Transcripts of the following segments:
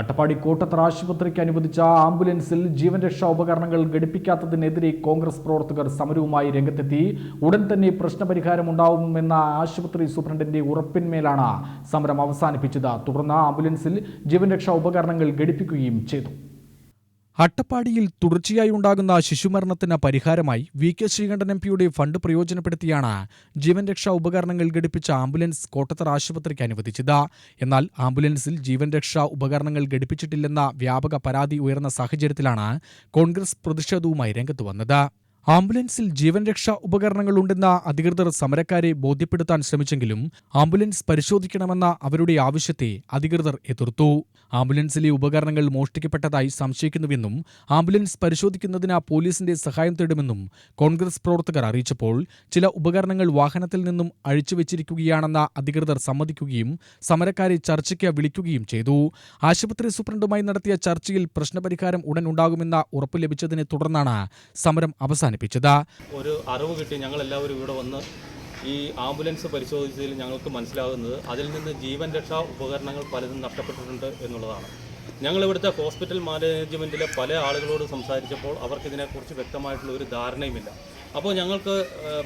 അട്ടപ്പാടി കോട്ടത്തറ ആശുപത്രിക്ക് അനുവദിച്ച ആംബുലൻസിൽ ജീവൻ രക്ഷാ ഉപകരണങ്ങൾ ഘടിപ്പിക്കാത്തതിനെതിരെ കോൺഗ്രസ് പ്രവർത്തകർ സമരവുമായി രംഗത്തെത്തി. ഉടൻ തന്നെ പ്രശ്നപരിഹാരമുണ്ടാവുമെന്ന ആശുപത്രി സൂപ്രണ്ടിന്റെ ഉറപ്പിന്മേലാണ് സമരം അവസാനിപ്പിച്ചത്. തുടർന്ന് ആംബുലൻസിൽ ജീവൻ രക്ഷാ ഉപകരണങ്ങൾ ഘടിപ്പിക്കുകയും ചെയ്തു. അട്ടപ്പാടിയിൽ തുടർച്ചയായി ഉണ്ടാകുന്ന ശിശുമരണത്തിന് പരിഹാരമായി വി കെ ശ്രീകണ്ഠൻ എം പിയുടെ ഫണ്ട് പ്രയോജനപ്പെടുത്തിയാണ് ജീവൻ രക്ഷാ ഉപകരണങ്ങൾ ഘടിപ്പിച്ച ആംബുലൻസ് കോട്ടത്തറ ആശുപത്രിക്ക് അനുവദിച്ചത്. എന്നാൽ ആംബുലൻസിൽ ജീവൻ രക്ഷാ ഉപകരണങ്ങൾ ഘടിപ്പിച്ചിട്ടില്ലെന്ന വ്യാപക പരാതി ഉയർന്ന സാഹചര്യത്തിലാണ് കോൺഗ്രസ് പ്രതിഷേധവുമായി രംഗത്ത് വന്നത്. ആംബുലൻസിൽ ജീവൻ രക്ഷാ ഉപകരണങ്ങളുണ്ടെന്ന അധികൃതർ സമരക്കാരെ ബോധ്യപ്പെടുത്താൻ ശ്രമിച്ചെങ്കിലും ആംബുലൻസ് പരിശോധിക്കണമെന്ന അവരുടെ ആവശ്യത്തെ അധികൃതർ എതിർത്തു. ആംബുലൻസിലെ ഉപകരണങ്ങൾ മോഷ്ടിക്കപ്പെട്ടതായി സംശയിക്കുന്നുവെന്നും ആംബുലൻസ് പരിശോധിക്കുന്നതിന് പോലീസിന്റെ സഹായം തേടുമെന്നും കോൺഗ്രസ് പ്രവർത്തകർ അറിയിച്ചപ്പോൾ ചില ഉപകരണങ്ങൾ വാഹനത്തിൽ നിന്നും അഴിച്ചുവെച്ചിരിക്കുകയാണെന്ന അധികൃതർ സമ്മതിക്കുകയും സമരക്കാരെ ചർച്ചയ്ക്ക് വിളിക്കുകയും ചെയ്തു. ആശുപത്രി സൂപ്രണ്ടുമായി നടത്തിയ ചർച്ചയിൽ പ്രശ്നപരിഹാരം ഉടൻ ഉണ്ടാകുമെന്ന ഉറപ്പ് ലഭിച്ചതിനെ തുടർന്നാണ് സമരം അവസാനിപ്പിച്ചത്. ഒരു അറിവ് കിട്ടി ഞങ്ങൾ എല്ലാവരും ഇവിടെ വന്ന് ഈ ആംബുലൻസ് പരിശോധിച്ചതിൽ ഞങ്ങൾക്ക് മനസ്സിലാകുന്നത് അതിൽ നിന്ന് ജീവൻ രക്ഷാ ഉപകരണങ്ങൾ പലതും നഷ്ടപ്പെട്ടിട്ടുണ്ട് എന്നുള്ളതാണ്. ഞങ്ങൾ ഇവിടുത്തെ ഹോസ്പിറ്റൽ മാനേജ്മെന്റിലെ പല ആളുകളോട് സംസാരിച്ചപ്പോൾ അവർക്ക് ഇതിനെക്കുറിച്ച് വ്യക്തമായിട്ടുള്ള ഒരു ധാരണയുമില്ല. അപ്പോൾ ഞങ്ങൾക്ക്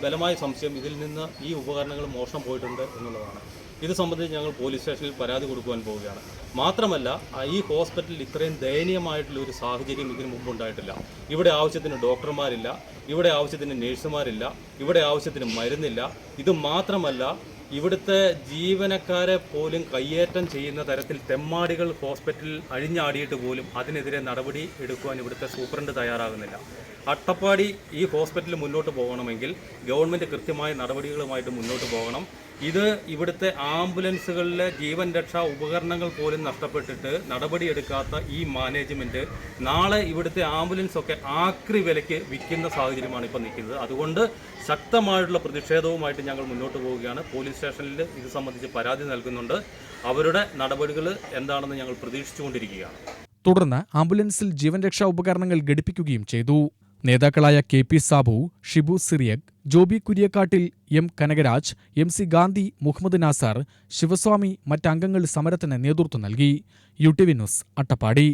ബലമായ സംശയം ഇതിൽ നിന്ന് ഈ ഉപകരണങ്ങൾ മോഷണം പോയിട്ടുണ്ട് എന്നുള്ളതാണ്. ഇത് സംബന്ധിച്ച് ഞങ്ങൾ പോലീസ് സ്റ്റേഷനിൽ പരാതി കൊടുക്കുവാൻ പോവുകയാണ്. മാത്രമല്ല ഈ ഹോസ്പിറ്റലിൽ ഇത്രയും ദയനീയമായിട്ടുള്ള ഒരു സാഹചര്യം ഇതിനു മുമ്പ് ഉണ്ടായിട്ടില്ല. ഇവിടെ ആവശ്യത്തിന് ഡോക്ടർമാരില്ല ഇവിടെ ആവശ്യത്തിന് നേഴ്സുമാരില്ല ഇവിടെ ആവശ്യത്തിന് മരുന്നില്ല. ഇത് മാത്രമല്ല ഇവിടുത്തെ ജീവനക്കാരെ പോലും കയ്യേറ്റം ചെയ്യുന്ന തരത്തിൽ തെമ്മാടികൾ ഹോസ്പിറ്റലിൽ അഴിഞ്ഞാടിയിട്ട് പോലും അതിനെതിരെ നടപടി എടുക്കുവാൻ ഇവിടുത്തെ സൂപ്രണ്ട് തയ്യാറാകുന്നില്ല. അട്ടപ്പാടി ഈ ഹോസ്പിറ്റൽ മുന്നോട്ട് പോകണമെങ്കിൽ ഗവൺമെന്റ് കൃത്യമായ നടപടികളുമായിട്ട് മുന്നോട്ട് പോകണം. ഇത് ഇവിടുത്തെ ആംബുലൻസുകളിലെ ജീവൻ രക്ഷാ ഉപകരണങ്ങൾ പോലും നഷ്ടപ്പെട്ടിട്ട് നടപടിയെടുക്കാത്ത ഈ മാനേജ്മെന്റ് നാളെ ഇവിടുത്തെ ആംബുലൻസ് ഒക്കെ ആക്രി വിലയ്ക്ക് വിൽക്കുന്ന സാഹചര്യമാണ് ഇപ്പോൾ നിൽക്കുന്നത്. അതുകൊണ്ട് ശക്തമായിട്ടുള്ള പ്രതിഷേധവുമായിട്ട് ഞങ്ങൾ മുന്നോട്ട് പോവുകയാണ്. പോലീസ് സ്റ്റേഷനിൽ ഇത് സംബന്ധിച്ച് പരാതി നൽകുന്നുണ്ട്. അവരുടെ നടപടികൾ എന്താണെന്ന് ഞങ്ങൾ പ്രതീക്ഷിച്ചുകൊണ്ടിരിക്കുകയാണ്. തുടർന്ന് ആംബുലൻസിൽ ജീവൻ രക്ഷാ ഉപകരണങ്ങൾ ഘടിപ്പിക്കുകയും ചെയ്തു. നേതാക്കളായ K P Sabu Shibu Cyriac Joby Kuriakattil M Kanakaraj M C Gandhi Muhammad Nasar Sivaswami മറ്റംഗങ്ങൾ സമരത്തിന് നേതൃത്വം നൽകി. U T V news Attappadi.